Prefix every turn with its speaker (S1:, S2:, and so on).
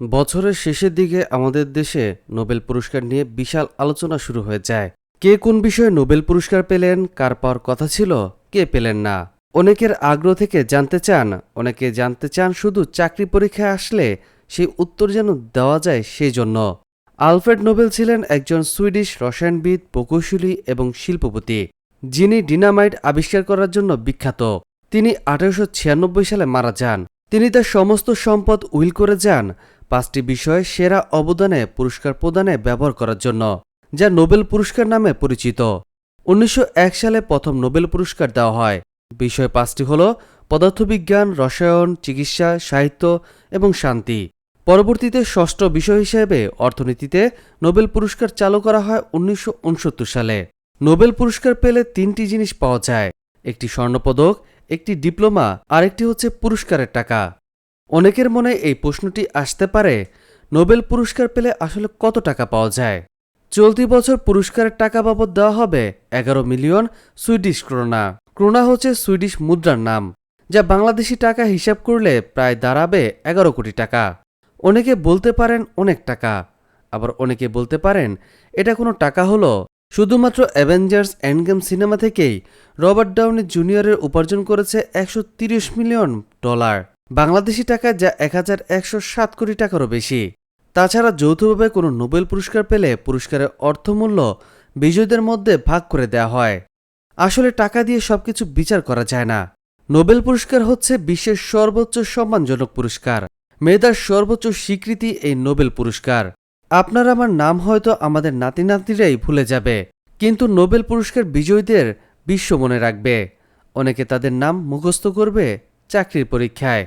S1: বছরের শেষের দিকে আমাদের দেশে নোবেল পুরস্কার নিয়ে বিশাল আলোচনা শুরু হয়ে যায়। কে কোন বিষয়ে নোবেল পুরস্কার পেলেন, কার পাওয়ার কথা ছিল, কে পেলেন না? অনেকের আগ্রহ থেকে জানতে চান, অনেকে জানতে চান শুধু চাকরি পরীক্ষায় আসলে সেই উত্তর যেন দেওয়া যায় সেই জন্য আলফ্রেড নোবেল ছিলেন একজন সুইডিশ রসায়নবিদ, প্রকৌশলী এবং শিল্পপতি, যিনি ডিনামাইট আবিষ্কার করার জন্য বিখ্যাত। তিনি আঠারোশো ছিয়ানব্বই সালে মারা যান। তিনি তার সমস্ত সম্পদ উইল করে যান। পাঁচটি বিষয়ে সেরা অবদানে পুরস্কার প্রদানে ব্যবহার করার জন্য, যা নোবেল পুরস্কার নামে পরিচিত। উনিশশো এক সালে প্রথম নোবেল পুরস্কার দেওয়া হয়। বিষয় পাঁচটি হল, পদার্থবিজ্ঞান, রসায়ন, চিকিৎসা, সাহিত্য এবং শান্তি। পরবর্তীতে ষষ্ঠ বিষয় হিসেবে অর্থনীতিতে নোবেল পুরস্কার চালু করা হয় উনিশশো উনসত্তর সালে। নোবেল পুরস্কার পেলে তিনটি জিনিস পাওয়া যায়। একটি স্বর্ণপদক, একটি ডিপ্লোমা আর একটি হচ্ছে পুরস্কারের টাকা। অনেকের মনে এই প্রশ্নটি আসতে পারে, নোবেল পুরস্কার পেলে আসলে কত টাকা পাওয়া যায়? চলতি বছর পুরস্কারের টাকা বাবদ দেওয়া হবে এগারো মিলিয়ন সুইডিশ ক্রোনা। ক্রোনা হচ্ছে সুইডিশ মুদ্রার নাম, যা বাংলাদেশি টাকা হিসাব করলে প্রায় দাঁড়াবে এগারো কোটি টাকা। অনেকে বলতে পারেন অনেক টাকা, আবার অনেকে বলতে পারেন এটা কোনো টাকা হলো। শুধুমাত্র অ্যাভেঞ্জার্স এন্ডগেম সিনেমা থেকেই রবার্ট ডাউনি জুনিয়রের উপার্জন করেছে একশো মিলিয়ন ডলার। বাংলাদেশি টাকায় যা এক হাজার একশো সাত কোটি টাকারও বেশি। তাছাড়া যৌথভাবে কোনো নোবেল পুরস্কার পেলে পুরস্কারের অর্থমূল্য বিজয়ীদের মধ্যে ভাগ করে দেওয়া হয়। আসলে টাকা দিয়ে সবকিছু বিচার করা যায় না। নোবেল পুরস্কার হচ্ছে বিশ্বের সর্বোচ্চ সম্মানজনক পুরস্কার। মেধার সর্বোচ্চ স্বীকৃতি এই নোবেল পুরস্কার। আপনার আমার নাম হয়তো আমাদের নাতি নাতিরাই ভুলে যাবে, কিন্তু নোবেল পুরস্কার বিজয়ীদের বিশ্ব মনে রাখবে। অনেকে তাদের নাম মুখস্থ করবে চাকরির পরীক্ষায়।